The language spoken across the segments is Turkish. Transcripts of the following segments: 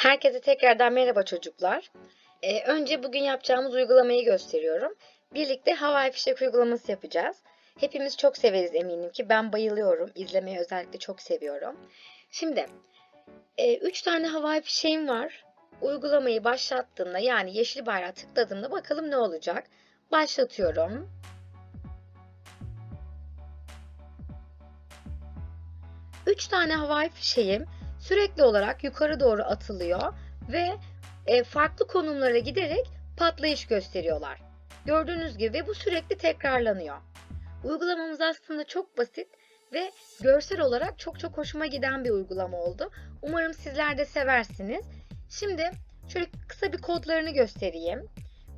Herkese tekrardan merhaba çocuklar. Ee, önce bugün yapacağımız uygulamayı gösteriyorum. Birlikte havai fişek uygulaması yapacağız. Hepimiz çok severiz eminim ki. Ben bayılıyorum. İzlemeyi özellikle çok seviyorum. Şimdi 3 tane havai fişeğim var. Uygulamayı başlattığımda yani yeşil bayrağı tıkladığımda bakalım ne olacak. Başlatıyorum. Üç tane havai fişeğim sürekli olarak yukarı doğru atılıyor ve e, farklı konumlara giderek patlayış gösteriyorlar. Gördüğünüz gibi bu sürekli tekrarlanıyor. Uygulamamız aslında çok basit ve görsel olarak çok çok hoşuma giden bir uygulama oldu. Umarım sizler de seversiniz. Şimdi şöyle kısa bir kodlarını göstereyim.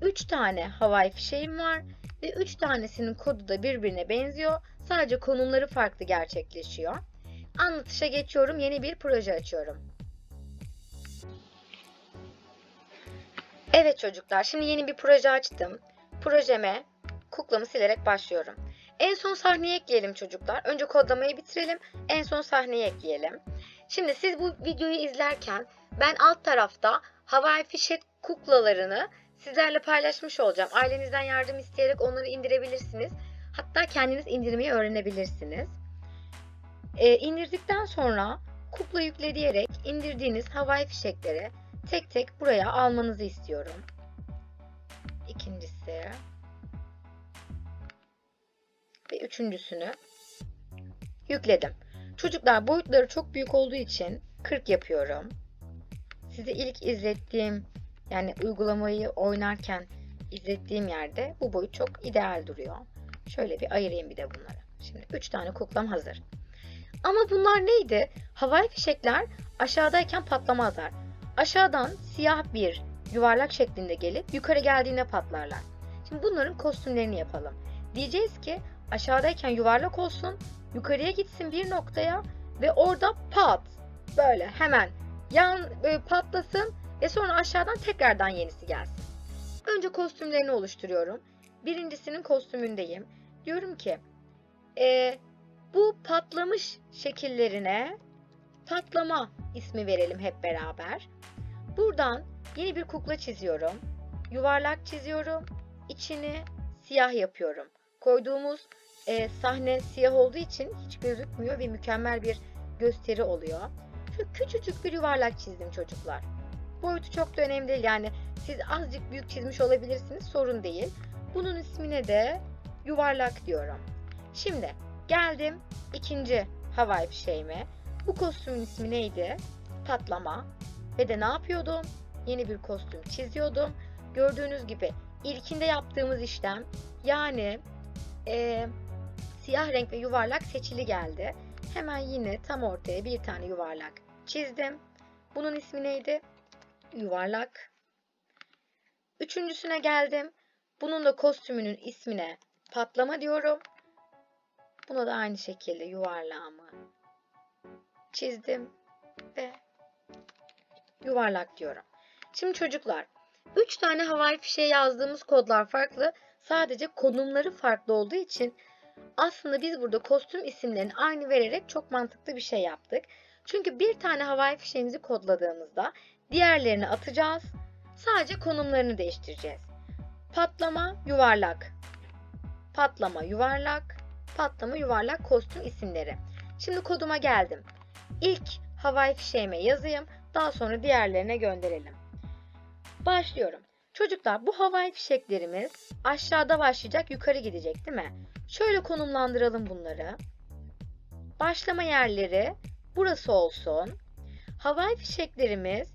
3 tane havai fişeğim var ve 3 tanesinin kodu da birbirine benziyor. Sadece konumları farklı gerçekleşiyor. Anlatışa geçiyorum. Yeni bir proje açıyorum. Evet çocuklar, şimdi yeni bir proje açtım. Projeme kuklamı silerek başlıyorum. En son sahneyi ekleyelim çocuklar. Önce kodlamayı bitirelim. En son sahneyi ekleyelim. Şimdi siz bu videoyu izlerken ben alt tarafta havai fişek kuklalarını sizlerle paylaşmış olacağım. Ailenizden yardım isteyerek onları indirebilirsiniz. Hatta kendiniz indirmeyi öğrenebilirsiniz. E, indirdikten sonra kukla yükle diyerek indirdiğiniz havai fişekleri tek tek buraya almanızı istiyorum. İkincisi ve üçüncüsünü yükledim. Çocuklar boyutları çok büyük olduğu için 40 yapıyorum. Size ilk izlettiğim yani uygulamayı oynarken izlettiğim yerde bu boyut çok ideal duruyor. Şöyle bir ayırayım bir de bunları. Şimdi 3 tane kuklam hazır. Ama bunlar neydi? Havai fişekler aşağıdayken patlamazlar. Aşağıdan siyah bir yuvarlak şeklinde gelip yukarı geldiğinde patlarlar. Şimdi bunların kostümlerini yapalım. Diyeceğiz ki aşağıdayken yuvarlak olsun, yukarıya gitsin bir noktaya ve orada pat böyle hemen yan böyle patlasın ve sonra aşağıdan tekrardan yenisi gelsin. Önce kostümlerini oluşturuyorum. Birincisinin kostümündeyim. Diyorum ki e, bu patlamış şekillerine patlama ismi verelim hep beraber. Buradan yeni bir kukla çiziyorum. Yuvarlak çiziyorum. İçini siyah yapıyorum. Koyduğumuz e, sahne siyah olduğu için hiç gözükmüyor ve mükemmel bir gösteri oluyor. Şu küçücük bir yuvarlak çizdim çocuklar. Boyutu çok da önemli değil yani siz azıcık büyük çizmiş olabilirsiniz sorun değil. Bunun ismine de yuvarlak diyorum. Şimdi Geldim ikinci havai fişeğime. Bu kostümün ismi neydi? Patlama. Ve de ne yapıyordum? Yeni bir kostüm çiziyordum. Gördüğünüz gibi ilkinde yaptığımız işlem yani e, siyah renk ve yuvarlak seçili geldi. Hemen yine tam ortaya bir tane yuvarlak çizdim. Bunun ismi neydi? Yuvarlak. Üçüncüsüne geldim. Bunun da kostümünün ismine patlama diyorum. Buna da aynı şekilde yuvarlağımı çizdim ve yuvarlak diyorum. Şimdi çocuklar 3 tane havai fişeğe yazdığımız kodlar farklı. Sadece konumları farklı olduğu için aslında biz burada kostüm isimlerini aynı vererek çok mantıklı bir şey yaptık. Çünkü bir tane havai fişeğimizi kodladığımızda diğerlerini atacağız. Sadece konumlarını değiştireceğiz. Patlama yuvarlak. Patlama yuvarlak patlama yuvarlak kostüm isimleri. Şimdi koduma geldim. İlk havai fişeğime yazayım. Daha sonra diğerlerine gönderelim. Başlıyorum. Çocuklar bu havai fişeklerimiz aşağıda başlayacak yukarı gidecek değil mi? Şöyle konumlandıralım bunları. Başlama yerleri burası olsun. Havai fişeklerimiz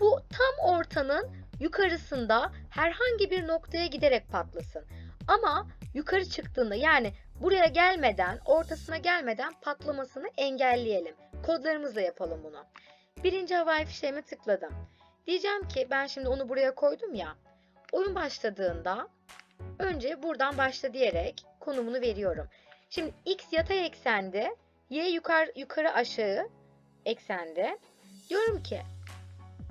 bu tam ortanın yukarısında herhangi bir noktaya giderek patlasın. Ama yukarı çıktığında yani buraya gelmeden, ortasına gelmeden patlamasını engelleyelim. Kodlarımızla yapalım bunu. Birinci havai fişeğime tıkladım. Diyeceğim ki ben şimdi onu buraya koydum ya. Oyun başladığında önce buradan başla diyerek konumunu veriyorum. Şimdi x yatay eksende, y yukarı, yukarı aşağı eksende. Diyorum ki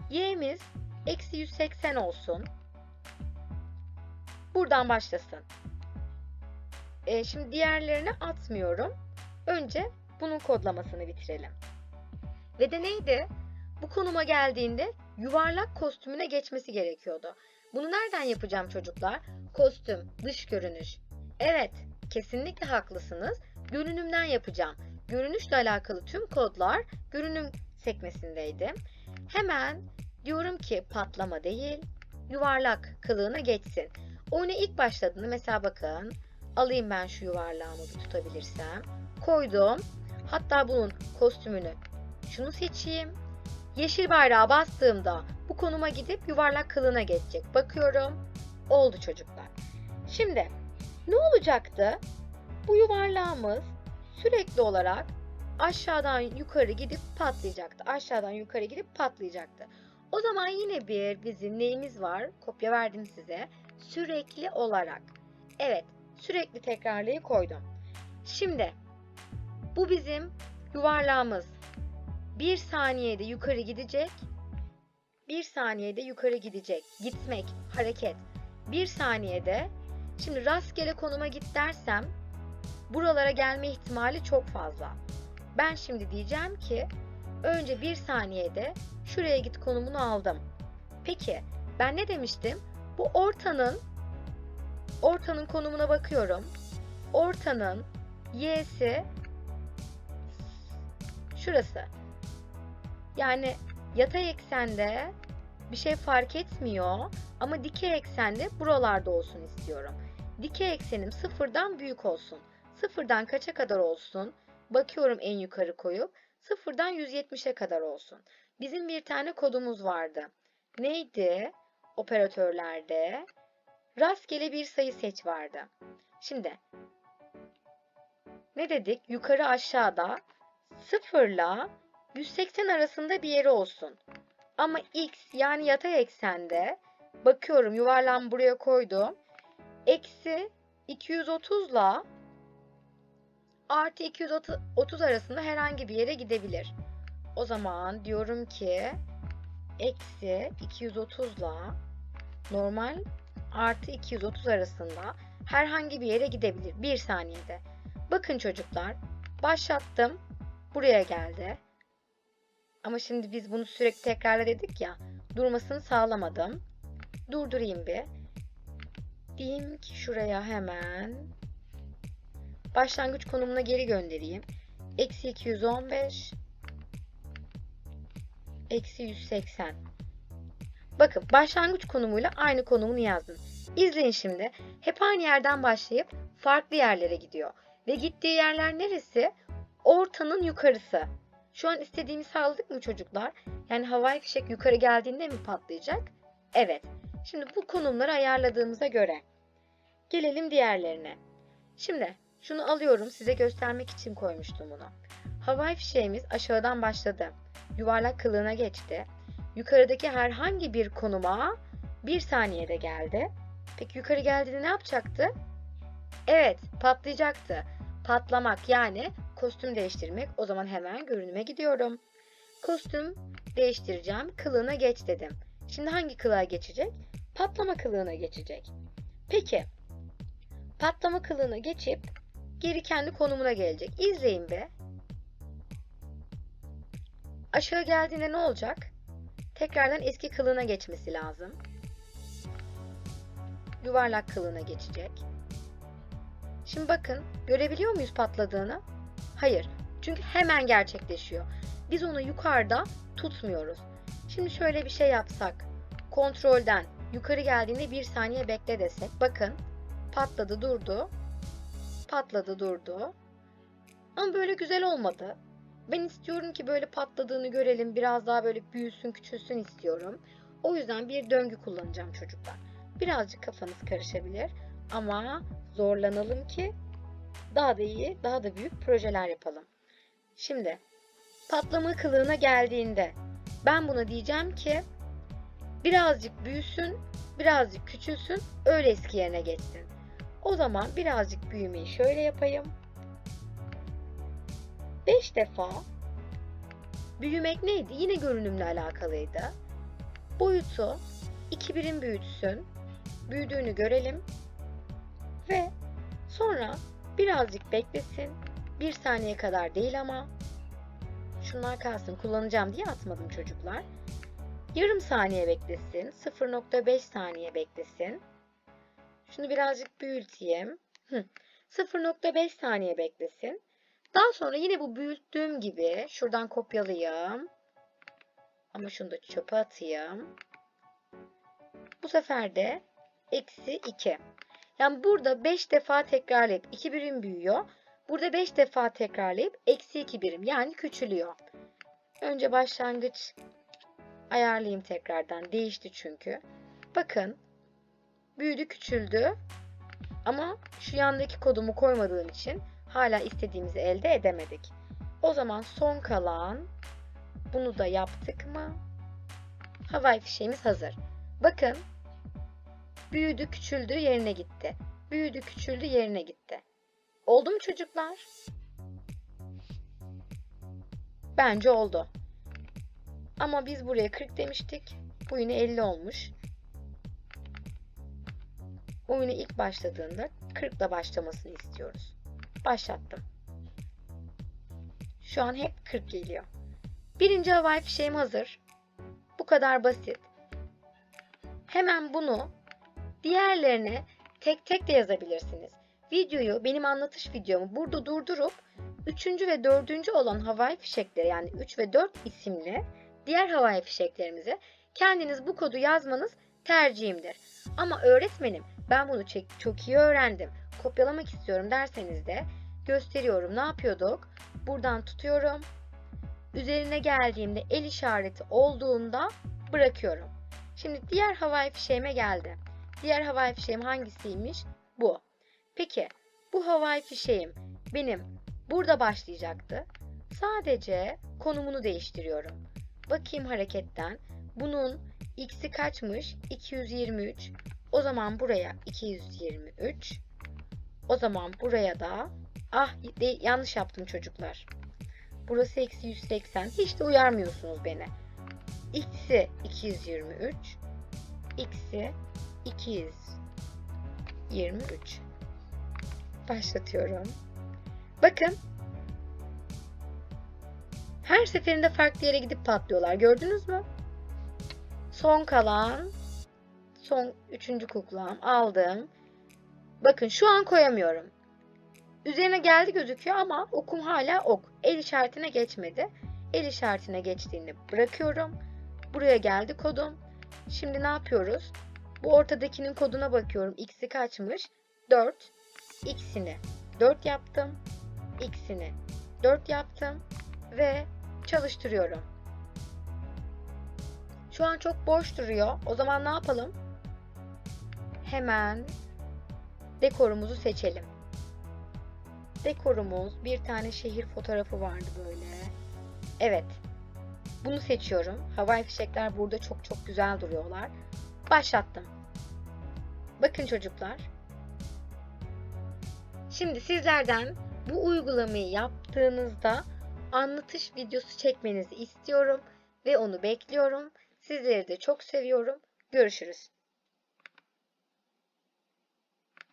y'miz eksi 180 olsun. Buradan başlasın. E, şimdi diğerlerini atmıyorum. Önce bunun kodlamasını bitirelim. Ve de neydi? bu konuma geldiğinde yuvarlak kostümüne geçmesi gerekiyordu. Bunu nereden yapacağım çocuklar? Kostüm, dış görünüş. Evet, kesinlikle haklısınız. Görünümden yapacağım. Görünüşle alakalı tüm kodlar görünüm sekmesindeydi. Hemen diyorum ki patlama değil, yuvarlak kılığına geçsin. Oyuna ilk başladığında mesela bakın alayım ben şu yuvarlağımı tutabilirsem. Koydum. Hatta bunun kostümünü şunu seçeyim. Yeşil bayrağı bastığımda bu konuma gidip yuvarlak kılığına geçecek. Bakıyorum. Oldu çocuklar. Şimdi ne olacaktı? Bu yuvarlağımız sürekli olarak aşağıdan yukarı gidip patlayacaktı. Aşağıdan yukarı gidip patlayacaktı. O zaman yine bir bizim neyimiz var? Kopya verdim size. Sürekli olarak. Evet, sürekli tekrarlayı koydum. Şimdi bu bizim yuvarlağımız. Bir saniyede yukarı gidecek. Bir saniyede yukarı gidecek. Gitmek, hareket. Bir saniyede şimdi rastgele konuma git dersem buralara gelme ihtimali çok fazla. Ben şimdi diyeceğim ki önce bir saniyede şuraya git konumunu aldım. Peki ben ne demiştim? Bu ortanın ortanın konumuna bakıyorum. Ortanın y'si şurası. Yani yatay eksende bir şey fark etmiyor ama dikey eksende buralarda olsun istiyorum. Dikey eksenim sıfırdan büyük olsun. Sıfırdan kaça kadar olsun? Bakıyorum en yukarı koyup sıfırdan 170'e kadar olsun. Bizim bir tane kodumuz vardı. Neydi? Operatörlerde rastgele bir sayı seç vardı. Şimdi ne dedik? Yukarı aşağıda sıfırla 180 arasında bir yeri olsun. Ama x yani yatay eksende bakıyorum yuvarlağımı buraya koydum. Eksi 230 ile artı 230 arasında herhangi bir yere gidebilir. O zaman diyorum ki eksi 230 ile normal artı 230 arasında herhangi bir yere gidebilir bir saniyede. Bakın çocuklar başlattım buraya geldi. Ama şimdi biz bunu sürekli tekrarla dedik ya durmasını sağlamadım. Durdurayım bir. Diyeyim ki şuraya hemen başlangıç konumuna geri göndereyim. Eksi 215 eksi 180 Bakın başlangıç konumuyla aynı konumunu yazdım. İzleyin şimdi. Hep aynı yerden başlayıp farklı yerlere gidiyor. Ve gittiği yerler neresi? Ortanın yukarısı. Şu an istediğimi sağladık mı çocuklar? Yani havai fişek yukarı geldiğinde mi patlayacak? Evet. Şimdi bu konumları ayarladığımıza göre gelelim diğerlerine. Şimdi şunu alıyorum size göstermek için koymuştum bunu. Havai fişeğimiz aşağıdan başladı. Yuvarlak kılığına geçti. Yukarıdaki herhangi bir konuma bir saniyede geldi. Peki yukarı geldiğinde ne yapacaktı? Evet patlayacaktı. Patlamak yani kostüm değiştirmek. O zaman hemen görünüme gidiyorum. Kostüm değiştireceğim. Kılığına geç dedim. Şimdi hangi kılığa geçecek? Patlama kılığına geçecek. Peki patlama kılığına geçip geri kendi konumuna gelecek. İzleyin be. Aşağı geldiğinde ne olacak? Tekrardan eski kılığına geçmesi lazım. Yuvarlak kılığına geçecek. Şimdi bakın görebiliyor muyuz patladığını? Hayır. Çünkü hemen gerçekleşiyor. Biz onu yukarıda tutmuyoruz. Şimdi şöyle bir şey yapsak. Kontrolden yukarı geldiğinde bir saniye bekle desek. Bakın patladı durdu. Patladı durdu. Ama böyle güzel olmadı. Ben istiyorum ki böyle patladığını görelim. Biraz daha böyle büyüsün, küçülsün istiyorum. O yüzden bir döngü kullanacağım çocuklar. Birazcık kafanız karışabilir ama zorlanalım ki daha da iyi, daha da büyük projeler yapalım. Şimdi patlama kılığına geldiğinde ben buna diyeceğim ki birazcık büyüsün, birazcık küçülsün, öyle eski yerine geçsin. O zaman birazcık büyümeyi şöyle yapayım. 5 defa büyümek neydi? Yine görünümle alakalıydı. Boyutu 2 birim büyütsün. Büyüdüğünü görelim. Ve sonra birazcık beklesin. Bir saniye kadar değil ama şunlar kalsın kullanacağım diye atmadım çocuklar. Yarım saniye beklesin. 0.5 saniye beklesin. Şunu birazcık büyüteyim. Hı. 0.5 saniye beklesin. Daha sonra yine bu büyüttüğüm gibi şuradan kopyalayayım. Ama şunu da çöpe atayım. Bu sefer de eksi 2. Yani burada 5 defa tekrarlayıp 2 birim büyüyor. Burada 5 defa tekrarlayıp eksi 2 birim yani küçülüyor. Önce başlangıç ayarlayayım tekrardan. Değişti çünkü. Bakın büyüdü küçüldü. Ama şu yandaki kodumu koymadığım için hala istediğimizi elde edemedik. O zaman son kalan bunu da yaptık mı? Havai fişeğimiz hazır. Bakın büyüdü küçüldü yerine gitti. Büyüdü küçüldü yerine gitti. Oldu mu çocuklar? Bence oldu. Ama biz buraya 40 demiştik. Bu yine 50 olmuş. Oyuna ilk başladığında 40 ile başlamasını istiyoruz. Başlattım. Şu an hep 40 geliyor. Birinci havai fişeğim hazır. Bu kadar basit. Hemen bunu diğerlerine tek tek de yazabilirsiniz. Videoyu, benim anlatış videomu burada durdurup üçüncü ve dördüncü olan havai fişekleri yani 3 ve 4 isimli diğer havai fişeklerimize kendiniz bu kodu yazmanız tercihimdir. Ama öğretmenim ben bunu çok iyi öğrendim. Kopyalamak istiyorum derseniz de gösteriyorum. Ne yapıyorduk? Buradan tutuyorum. Üzerine geldiğimde el işareti olduğunda bırakıyorum. Şimdi diğer havai fişeğime geldi. Diğer havai fişeğim hangisiymiş? Bu. Peki bu havai fişeğim benim burada başlayacaktı. Sadece konumunu değiştiriyorum. Bakayım hareketten. Bunun x'i kaçmış? 223. O zaman buraya 223. O zaman buraya da ah de- yanlış yaptım çocuklar. Burası eksi 180. Hiç de uyarmıyorsunuz beni. X'i 223. X'i 223. Başlatıyorum. Bakın. Her seferinde farklı yere gidip patlıyorlar. Gördünüz mü? Son kalan son üçüncü kuklam aldım. Bakın şu an koyamıyorum. Üzerine geldi gözüküyor ama okum hala ok. El işaretine geçmedi. El işaretine geçtiğini bırakıyorum. Buraya geldi kodum. Şimdi ne yapıyoruz? Bu ortadakinin koduna bakıyorum. X'i kaçmış? 4. X'ini 4 yaptım. X'ini 4 yaptım. Ve çalıştırıyorum. Şu an çok boş duruyor. O zaman ne yapalım? Hemen dekorumuzu seçelim. Dekorumuz bir tane şehir fotoğrafı vardı böyle. Evet. Bunu seçiyorum. Havai fişekler burada çok çok güzel duruyorlar. Başlattım. Bakın çocuklar. Şimdi sizlerden bu uygulamayı yaptığınızda anlatış videosu çekmenizi istiyorum ve onu bekliyorum. Sizleri de çok seviyorum. Görüşürüz.